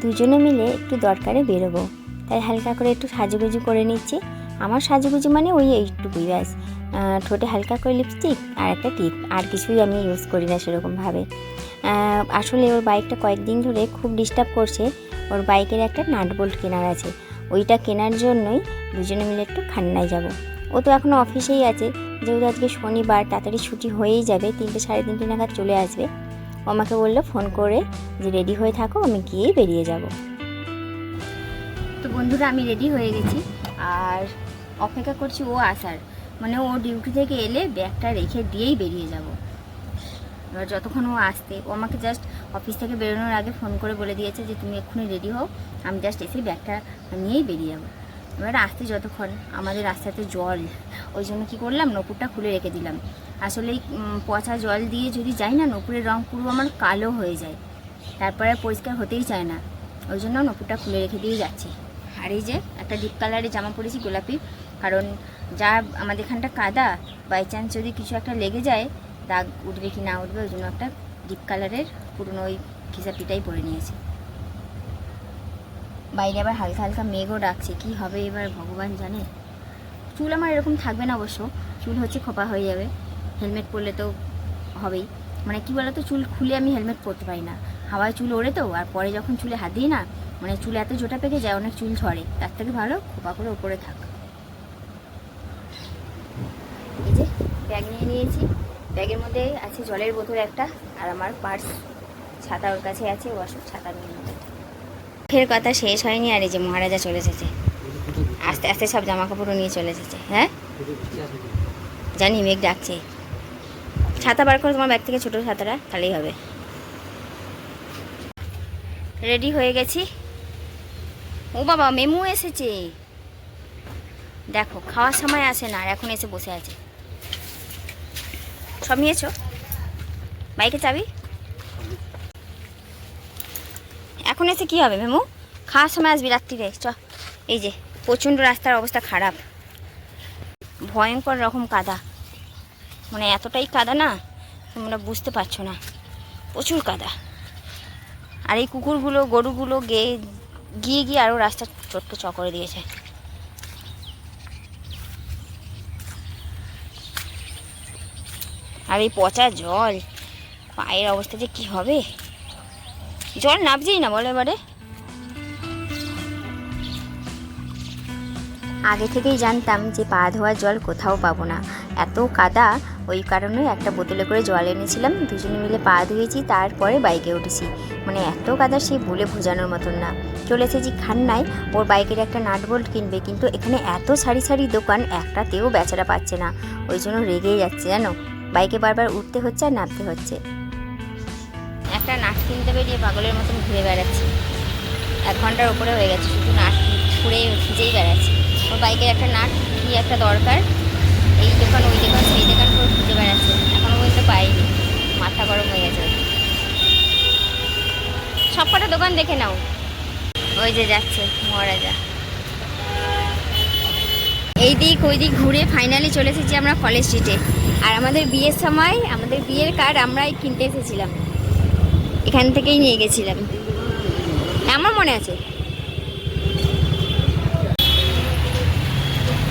দুজনে মিলে একটু দরকারে বেরোবো। তাই হালকা করে একটু সাজুগুজু করে নিচ্ছি। আমার সাজুগুজু মানে ওই এইটুকুই ব্যাস। ঠোঁটে হালকা করে লিপস্টিক আর একটা টিপ আর কিছুই আমি ইউজ করি না সেরকমভাবে। আসলে ওর বাইকটা কয়েকদিন ধরে খুব ডিস্টার্ব করছে। ওর বাইকের একটা নাট বোল্ট কেনার আছে। ওইটা কেনার জন্যই দুজনে মিলে একটু খান্নায় যাব। ও তো এখনও অফিসেই আছে। যেহেতু আজকে শনিবার, তাড়াতাড়ি ছুটি হয়েই যাবে। তিনটে সাড়ে তিনটে নাগাদ চলে আসবে। আমাকে বলল, ফোন করে যে রেডি হয়ে থাকো, আমি গিয়েই বেরিয়ে যাব। তো বন্ধুরা, আমি রেডি হয়ে গেছি। আর অপেক্ষা করছি ও আসার। মানে ও ডিউটি থেকে এলে ব্যাগটা রেখে দিয়েই বেরিয়ে যাব। এবার যতক্ষণ ও আসতে, ও আমাকে জাস্ট অফিস থেকে বেরোনোর আগে ফোন করে বলে দিয়েছে যে, তুমি এক্ষুনি রেডি হও, আমি জাস্ট এসে ব্যাগটা নিয়েই বেরিয়ে যাব। এবার আসতে যতক্ষণ, আমাদের রাস্তাতে জল, ওই জন্য কী করলাম নপুরটা খুলে রেখে দিলাম। আসলে পচা জল দিয়ে যদি যাই না, নপুরের রং পুরো আমার কালো হয়ে যায়। তারপরে আর পরিষ্কার হতেই চায় না। ওই জন্য নপুরটা খুলে রেখে দিয়ে যাচ্ছি। আর এই যে, একটা ডিপ কালারের জামা পরেছি গোলাপি। কারণ যা আমাদের এখানটা কাদা বাই চান্স যদি কিছু একটা লেগে যায়, দাগ উঠবে কি না উঠবে, ওই জন্য একটা ডিপ কালারের পুরনো ওই খিসাপিটাই পরে নিয়েছি। বাইরে আবার হালকা হালকা মেঘও ডাকছে। কি হবে এবার, ভগবান জানে। চুল আমার এরকম থাকবে না অবশ্য। চুল হচ্ছে খোপা হয়ে যাবে। হেলমেট পরলে তো হবেই। মানে কি বলতো, চুল খুলে আমি হেলমেট পরতে পারি না। হাওয়ায় চুল ওড়ে তো, আর পরে যখন চুলে হাত দিই না মানে চুল এত জোটা পেকে যায়, অনেক চুল ঝরে। তার থেকে ভালো খোপা করে ওপরে থাক। এই যে, ব্যাগ নিয়ে নিয়েছি। ব্যাগের মধ্যে আছে জলের বোতল একটা, আর আমার পার্স ছাতা ওর কাছে আছে, ও আসুক ছাতা নিয়ে ফের কথা শেষ হয়নি, আর এই যে মহারাজা চলে এসেছে। আস্তে আস্তে সব জামা কাপড়ও নিয়ে চলে এসেছে হ্যাঁ? জানি, মেঘ ডাকছে। ছাতা বার করো তোমার ব্যাগ থেকে ছোটো ছাতাটা তাহলেই হবে। রেডি হয়ে গেছি। ও বাবা, মেমু এসেছে। দেখো, খাওয়ার সময় আসে না, আর এখন এসে বসে আছে। সব নিয়েছো? বাইকে চাবি? এখন এসে কি হবে, মেমু? খাওয়ার সময় আসবি রাত্রিরে, চ। এই যে, প্রচণ্ড রাস্তার অবস্থা খারাপ। ভয়ঙ্কর রকম কাদা। মানে এতটাই কাদা না, তোমরা বুঝতে পারছ না। প্রচুর কাদা। আর এই কুকুরগুলো, গরুগুলো গিয়ে গিয়ে গিয়ে আরও রাস্তা ছোট্ট চ করে দিয়েছে। আর এই পচা জল, পায়ের অবস্থা যে কী হবে? জল নামছেই না, বলো এবারে। আগে থেকেই জানতাম যে পা ধোয়ার জল কোথাও পাবো না। এত কাদা, ওই কারণে একটা বোতলে করে জল এনেছিলাম, দুজনে মিলে পা ধুয়েছি, তারপরে বাইকে উঠেছি। মানে এত কাদা সেই বলে বোঝানোর মতন না। চলে এসেছি খান্নায়, ওর বাইকের একটা নাট বোল্ট কিনবে, কিন্তু এখানে এত সারি সারি দোকান, একটাতেও বেচারা পাচ্ছে না। ওই জন্য রেগেই যাচ্ছে, জানো? বাইকে বারবার উঠতে হচ্ছে আর নামতে হচ্ছে। একটা নাট কিনতে বেরিয়ে পাগলের মতন ঘুরে বেড়াচ্ছি। এক ঘণ্টার উপরে হয়ে গেছে, শুধু নাট ঘুরে খুঁজেই বেড়াচ্ছি। ওর বাইকের একটা নাট, কি একটা দরকার? এই দোকান, ওই দোকান, সেই দোকান করে খুঁজে বেড়াচ্ছে। এখনও পর্যন্ত পাইনি। মাথা গরম হয়ে গেছে। সব কটা দোকান দেখে নাও। ওই যে যাচ্ছে, মহারাজা। এই দিক, ওই দিক ঘুরে ফাইনালি চলে এসেছি আমরা কলেজ স্ট্রিটে আর আমাদের বিয়ের সময়, আমাদের বিয়ের কার্ড আমরাই কিনতে এসেছিলাম। এখান থেকেই নিয়ে গেছিলাম। আমার মনে আছে?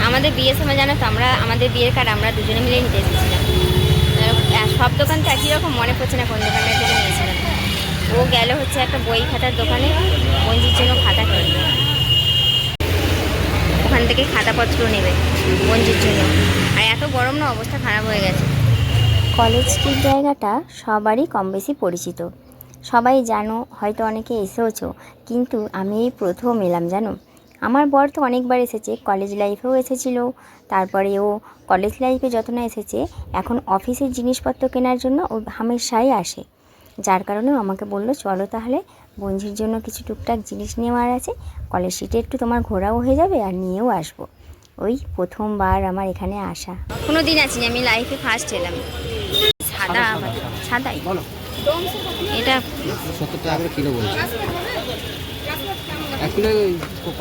আমাদের বিয়ের সময় জানো তো আমরা, আমাদের বিয়ের কার্ড আমরা দুজনে মিলে নিতে এসেছিলাম। সব দোকান তো একই রকম, মনে পড়ছে না কোন দোকানটা থেকে নিয়েছিলাম ও গেল হচ্ছে একটা বই খাতার দোকানে, বঞ্জির জন্য খাতা কিনবে ওখান থেকে খাতাপত্র নেবে বঞ্জির জন্য। আর এত গরম না, অবস্থা খারাপ হয়ে গেছে। কলেজ স্ট্রিট জায়গাটা সবারই কম বেশি পরিচিত। সবাই জানো, হয়তো অনেকে এসেওছো, কিন্তু আমি এই প্রথম এলাম, জানো? আমার বর তো অনেকবার এসেছে কলেজ লাইফেও এসেছিল তারপরে ও কলেজ লাইফে যত না এসেছে এখন অফিসের জিনিসপত্র কেনার জন্য ও হামেশাই আসে। যার কারণে আমাকে বলল চলো তাহলে বঞ্জির জন্য কিছু টুকটাক জিনিস নেওয়ার আছে কলেজ সিটে একটু তোমার ঘোরাও হয়ে যাবে আর নিয়েও আসব। ওই প্রথমবার আমার এখানে আসা। কোনো দিন আছি আমি লাইফে ফার্স্ট এলাম। সাদা সাদাই। বলো। এটা সত্তর টাকা করে কিলো বলছি?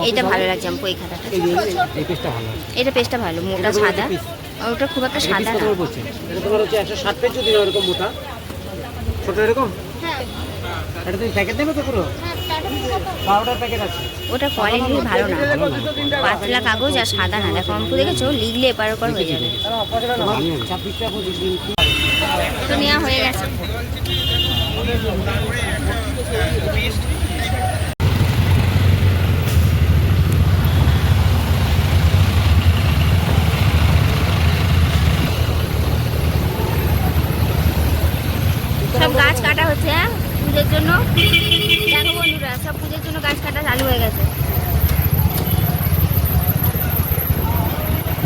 এইটা ভালো লাগছে খাতাটা। এই যে ভালো এটা পেস্টটা ভালো মোটা সাদা? ওটা খুব একটা সাদা না। এটা তোমার হচ্ছে একশো ষাট পেজ যদি এরকম মোটা। ছোট এরকম? এটা তুমি প্যাকেট দেবে তো পুরো? বারোটার প্যাকেট আছে। ওটা কোয়ালিটি ভালো না। পাতলা কাগজ আর সাদা না। দেখো অঙ্কু দেখেছ? লিখলে এপার ওপার হয়ে যাবে। তো নেওয়া হয়ে গেছে সব গাছ কাটা হচ্ছে হ্যাঁ? পুজোর জন্য। দেখো বন্ধুরা, সব পুজোর জন্য গাছ কাটা চালু হয়ে গেছে।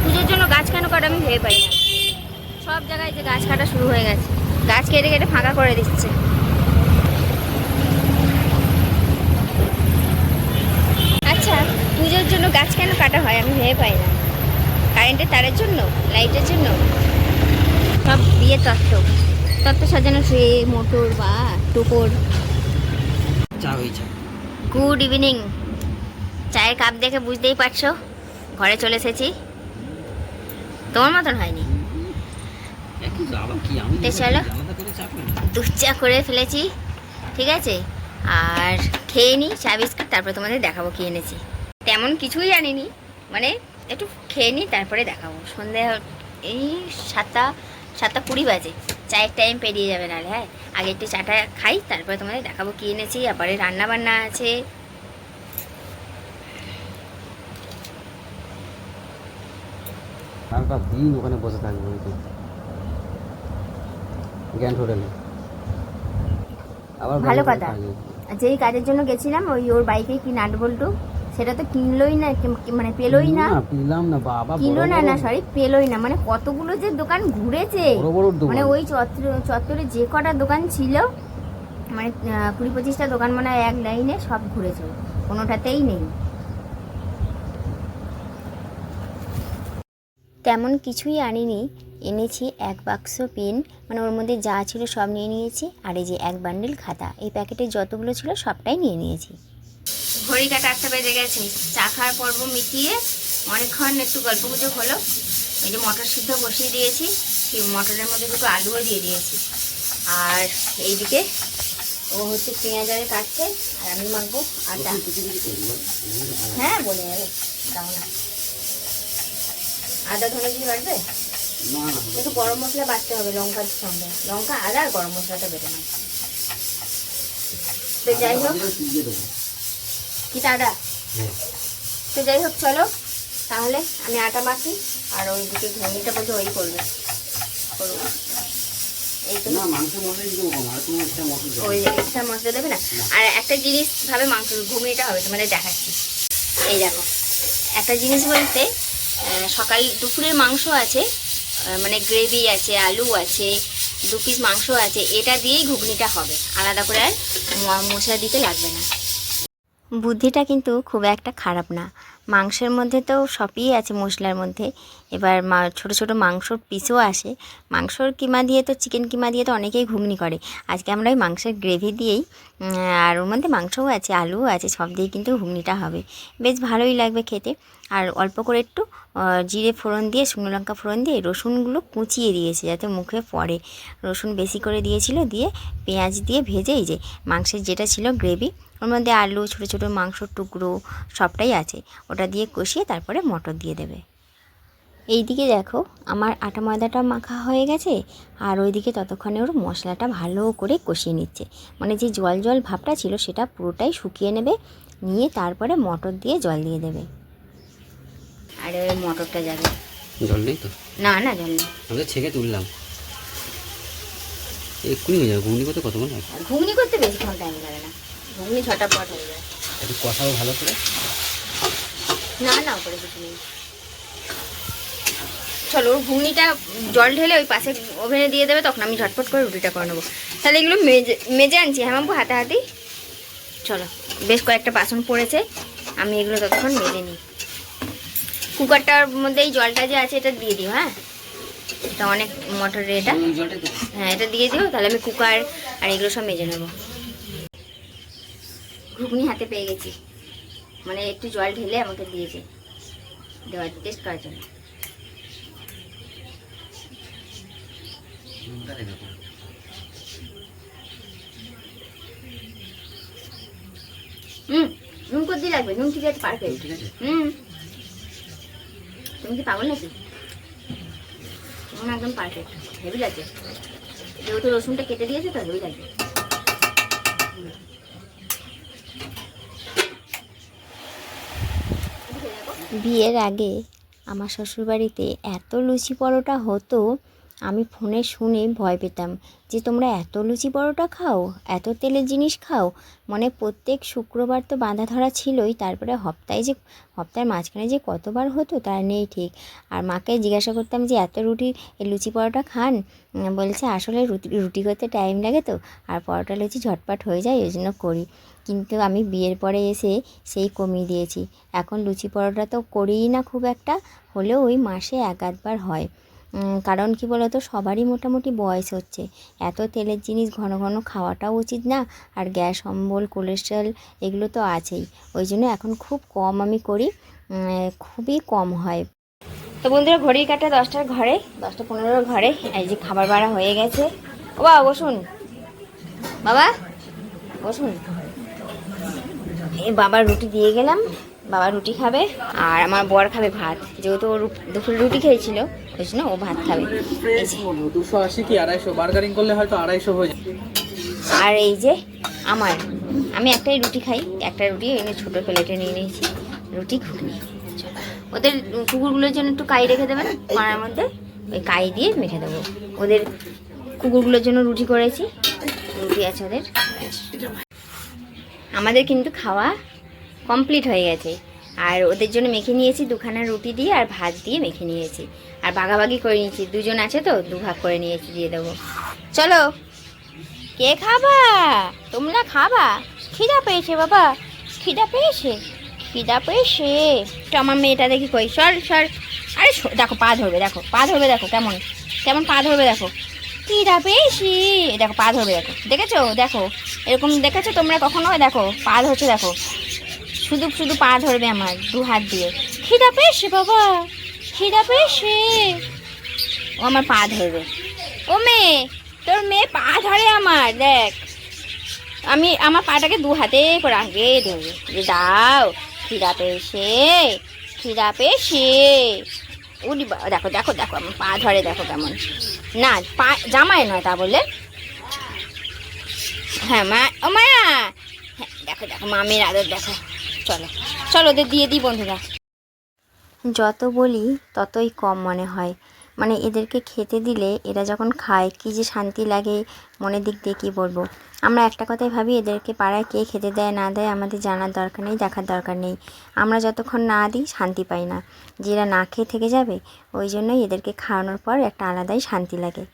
পুজোর জন্য গাছ কেন কাটা আমি ভেবে পাই না। সব জায়গায় যে গাছ কাটা শুরু হয়ে গেছে। গাছ কেটে কেটে ফাঁকা করে দিচ্ছে। আচ্ছা পুজোর জন্য গাছ কেন কাটা হয় আমি ভেবে পাই না। কারেন্টের তারের জন্য, লাইটের জন্য? সব বিয়ে তত্ত্ব। তত্ত্ব সাজানো ট্রে মোটর বা চা হয়েছে। গুড ইভিনিং চায়ের কাপ দেখে বুঝতেই পারছ ঘরে চলে এসেছি। তোমার মতন হয়নি। তো চলো। দুধ চা করে ফেলেছি ঠিক আছে? আর খেয়ে নিই চা বিস্কুট তারপরে তোমাদের দেখাবো কি এনেছি। তেমন কিছুই আনিনি মানে একটু খেয়ে নিই তারপরে দেখাবো। সন্ধে হ- এই সাতটা সাতটা কুড়ি বাজে। চায়ের টাইম পেরিয়ে যাবে নাহলে হ্যাঁ? আগে একটু চাটা খাই তারপরে তোমাদের দেখাবো কি এনেছি আবার রান্না বান্না আছে। সারাটা দিন ওখানে বসে থাকব ওই গ্র্যান্ড হোটেলে। আবার ভালো কথা। যেই কাজের জন্য গেছিলাম ওই ওর বাইকে কি নাট বল্টু। সেটা তো কিনলোই না মানে পেলোই না। পেলাম না বাবা কিনলো না না সরি পেলোই না। মানে কতগুলো যে দোকান ঘুরেছে। মানে ওই চত্বর চত্বরে যে কটা দোকান ছিল মানে কুড়ি পঁচিশটা দোকান মানে এক লাইনে সব ঘুরেছে। কোনোটাতেই নেই। তেমন কিছুই আনিনি। এনেছি এক বাক্স পেন। মানে ওর মধ্যে যা ছিল সব নিয়ে নিয়েছি। আর এই যে এক বান্ডিল খাতা। এই প্যাকেটে যতগুলো ছিল সবটাই নিয়ে নিয়েছি। ঘড়ি কাটা আটটা বেজে গেছে। চা খাওয়ার পর্ব মিটিয়ে অনেকক্ষণ একটু গল্প গুজব হলো। এই যে মটর সিদ্ধ বসিয়ে দিয়েছি সেই মটরের মধ্যে দুটো আলুও দিয়ে দিয়েছি। আর এইদিকে ও হচ্ছে পেঁয়াজ আরে কাটছে আর আমি মাখবো আটা। হ্যাঁ বলে যাবে। দাও না। আদা ধনে না না। একটু গরম মশলা বাড়তে হবে লঙ্কার সঙ্গে। লঙ্কা আদা আর গরম মশলাটা বেটে না তো যাই হোক। দিয়ে দেবো কি আদা হ্যাঁ তো যাই হোক চলো। তাহলে আমি আটা মাখি আর ওইদিকে ঘুগনিটা বলছে ওই করবে। করব ওই এক্সট্রা মশলা দেবে না? আর একটা জিনিস ভাবে মাংস ঘুগনিটা হবে তোমাদের দেখাচ্ছি। এই দেখো। একটা জিনিস বলতে সকাল দুপুরের মাংস আছে মানে গ্রেভি আছে আলু আছে দু পিস মাংস আছে এটা দিয়েই ঘুগনিটা হবে। আলাদা করে আর মশলা দিতে লাগবে না। বুদ্ধিটা কিন্তু খুব একটা খারাপ না। মাংসের মধ্যে তো সবই আছে মশলার মধ্যে। এবার মা, ছোটো ছোটো মাংসর পিসও আসে। মাংসর কিমা দিয়ে তো চিকেন কিমা দিয়ে তো অনেকেই ঘুগনি করে। আজকে আমরা ওই মাংসের গ্রেভি দিয়েই আর ওর মধ্যে মাংসও আছে, আলুও আছে, সব দিয়ে কিন্তু ঘুগনিটা হবে। বেশ ভালোই লাগবে খেতে। আর অল্প করে একটু জিরে ফোড়ন দিয়ে, শুকনো লঙ্কা ফোড়ন দিয়ে রসুনগুলো কুচিয়ে দিয়েছে যাতে মুখে পড়ে। রসুন বেশি করে দিয়েছিল, দিয়ে পেঁয়াজ দিয়ে ভেজে, এই যে মাংসের যেটা ছিল গ্রেভি, ওর মধ্যে আলু, ছোটো ছোটো মাংসর টুকরো সবটাই আছে। ওটা দিয়ে কষিয়ে তারপরে মটর দিয়ে দেবে। এইদিকে দেখো, আমার আটা ময়দাটা মাখা হয়ে গেছে, আর ওইদিকে ততক্ষণে ওর মশলাটা ভালো করে কষিয়ে নিচ্ছে। মানে যে জল জল ভাবটা ছিল, সেটা পুরোটাই শুকিয়ে নেবে, নিয়ে তারপরে মটর দিয়ে জল দিয়ে দেবে। আর ওই মটরটা যাবে। জল নেই তো? না না জল নেই। আমি তো ছেঁকে তুললাম। এক্ষুনি হয়ে যাবে ঘুগনি করতে কতক্ষণ লাগে ঘুগনি করতে বেশিক্ষণ টাইম লাগে না। ঘুগনি ঝটাপট হয়ে যায়। একটু কষাও ভালো করে। না না ওপরে কিছু নেই। চলো ওর ঘুগনিটা জল ঢেলে ওই পাশে ওভেনে দিয়ে দেবে তখন আমি ঝটপট করে রুটিটা করে নেব। তাহলে এগুলো মেজে মেজে আনছি। হ্যাঁ মাম্পু হাতাহাতি? চলো বেশ কয়েকটা বাসন পড়েছে। আমি এগুলো ততক্ষণ মেজে নিই। কুকারটার মধ্যে এই জলটা যে আছে এটা দিয়ে দিও হ্যাঁ? এটা অনেক মটরের এটা। হ্যাঁ এটা দিয়ে দিও তাহলে আমি কুকার আর এগুলো সব মেজে নেব। ঘুগনি হাতে পেয়ে গেছি। মানে একটু জল ঢেলে আমাকে দিয়েছে। দেওয়ার টেস্ট করার জন্য। হুম নুন করতে লাগবে? নুন ঠিক আছে পারফেক্ট। হুম। তুমি কি পাগল নাকি? একদম পারফেক্ট হেভি লাগছে। যেহেতু রসুনটা কেটে দিয়েছে, তো হেভি লাগছে। বিয়ের আগে আমার শ্বশুরবাড়িতে এত লুচি পরোটা হতো আমি ফোনে শুনে ভয় পেতাম যে তোমরা এত লুচি পরোটা খাও, এত তেলের জিনিস খাও। মানে প্রত্যেক শুক্রবার তো বাঁধা ধরা ছিলই, তারপরে হপ্তায় যে হপ্তার মাঝখানে যে কতবার হতো তার নেই ঠিক। আর মাকে জিজ্ঞাসা করতাম যে, এত রুটি লুচি পরোটা খান? বলছে, আসলে রুটি রুটি করতে টাইম লাগে তো, আর পরোটা লুচি ঝটপট হয়ে যায়, ওই জন্য করি। কিন্তু আমি বিয়ের পরে এসে সেই কমিয়ে দিয়েছি। এখন লুচি পরোটা তো করিই না খুব একটা, হলেও ওই মাসে এক আধবার হয়। কারণ কি বলতো, সবারই মোটামুটি বয়স হচ্ছে। এত তেলের জিনিস ঘন ঘন খাওয়াটাও উচিত না, আর গ্যাস, অম্বল, কোলেস্ট্রল এগুলো তো আছেই। ওই জন্য এখন খুব কম আমি করি খুবই কম হয়। তো বন্ধুরা, ঘড়ির কাটা দশটার ঘরে, দশটা পনেরোর ঘরে, এই যে খাবার বাড়া হয়ে গেছে। ও বাবা, বসুন। বাবা, বসুন। বাবার রুটি দিয়ে গেলাম, বাবা রুটি খাবে, আর আমার বর খাবে ভাত। যেহেতু দুপুরে রুটি খেয়েছিল। ওই জন্য ও ভাত খাবে। দুশো আশি কি আড়াইশো? বার্গারিং করলে হয়তো আড়াইশো হয়ে যায়। আর এই যে আমার আমি একটাই রুটি খাই একটা রুটি এনে ছোটো প্লেটে নিয়ে নিয়েছি রুটি ঘুগনি। ওদের কুকুরগুলোর জন্য একটু কাই রেখে দেবেন পাড়ার মধ্যে ওই কাই দিয়ে মেখে দেবো। ওদের কুকুরগুলোর জন্য রুটি করেছি রুটি আছে ওদের। আমাদের কিন্তু খাওয়া কমপ্লিট হয়ে গেছে। আর ওদের জন্য মেখে নিয়েছি দুখানা রুটি দিয়ে আর ভাত দিয়ে মেখে নিয়েছি। আর ভাগাভাগি করে নিয়েছি। দুজন আছে তো দু ভাগ করে নিয়েছি, দিয়ে দেবো। চলো, কে খাবা? তোমরা খাবা? খিদা পেয়েছে বাবা। খিদা পেয়েছে? খিদা পেয়েছে। তো আমার মেয়েটা দেখি কই? সর সর। আরে দেখো, পা ধরবে, দেখো, পা ধরবে, দেখো, কেমন। কেমন পা ধরবে, দেখো। খিদা পেয়েছি। দেখো, পা ধরবে, দেখো। দেখেছ? দেখো। এরকম দেখেছ তোমরা কখনো? দেখো, পা ধরছো, দেখো। শুধু শুধু পা ধরবে আমার, দু হাত দিয়ে। খিদা পেয়েছে বাবা। খিদা পেয়েছে? ও আমার পা ধরবে। ও মেয়ে, তোর মেয়ে পা ধরে আমার, দেখ। আমি আমার পাটাকে দু হাতে করে আগে ধরবে। দাও, খিদা পেয়েছে খিদা পেয়েছে। বা- দেখো দেখো দেখো, আমার পা ধরে, দেখো কেমন। না, পা জামায় নয় তা বলে হ্যাঁ মা, ও মায়া। হ্যাঁ দেখো দেখো, মামের আদর দেখো। চলো চলো, ওদের দিয়ে দিই বন্ধুরা। যত বলি ততই কম মনে হয়। মানে এদেরকে খেতে দিলে এরা যখন খায়, কী যে শান্তি লাগে, মনের দিক দিয়ে কী বলব? আমরা একটা কথাই ভাবি, এদেরকে পাড়ায় কে খেতে দেয়, না দেয়, আমাদের জানার দরকার নেই, দেখার দরকার নেই। আমরা যতক্ষণ না দিই, শান্তি পাই না। যে এরা না খেয়ে থেকে যাবে, ওই জন্যই এদেরকে খাওয়ানোর পর একটা আলাদাই শান্তি লাগে।